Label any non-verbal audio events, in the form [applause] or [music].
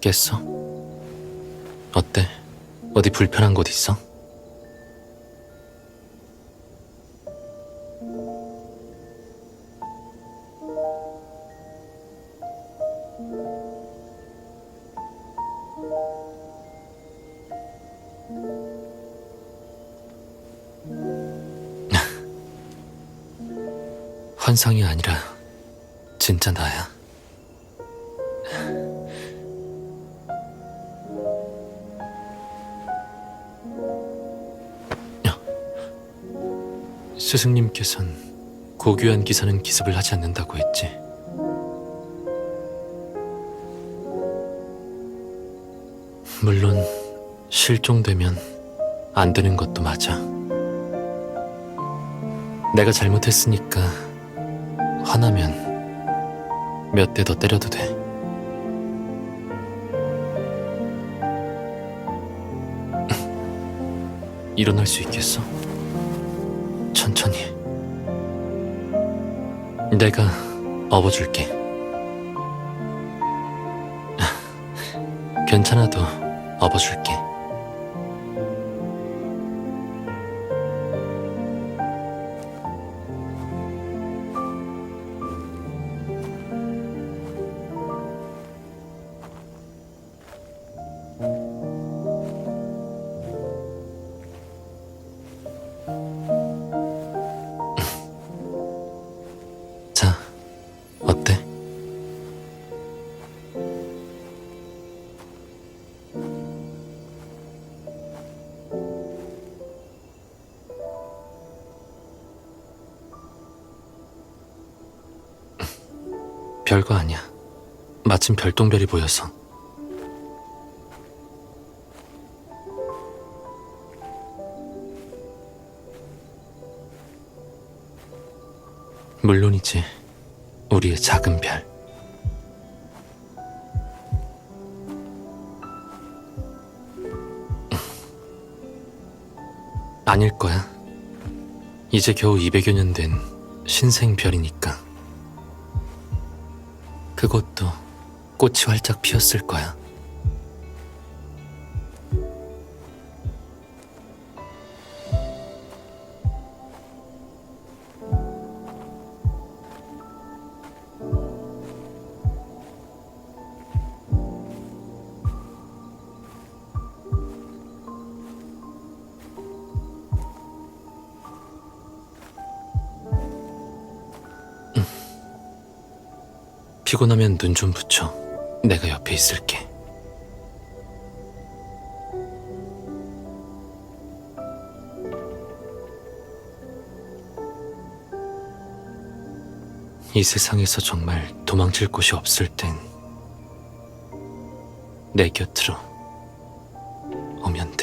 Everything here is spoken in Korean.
깼어? 어때? 어디 불편한 곳 있어? 환상이 아니라 진짜 나야. 스승님께선 고귀한 기사는 기습을 하지 않는다고 했지. 물론 실종되면 안 되는 것도 맞아. 내가 잘못했으니까 화나면 몇 대 더 때려도 돼. [laughs] 일어날 수 있겠어? 천천히. 내가 업어줄게. [laughs] 괜찮아도 업어줄게. 별거 아니야. 마침 별똥별이 보여서. 물론이지. 우리의 작은 별. 아닐 거야. 이제 겨우 200여 년 된 신생별이니까. 그것도 꽃이 활짝 피었을 거야. 피곤하면 눈 좀 붙여. 내가 옆에 있을게. 이 세상에서 정말 도망칠 곳이 없을 땐 내 곁으로 오면 돼.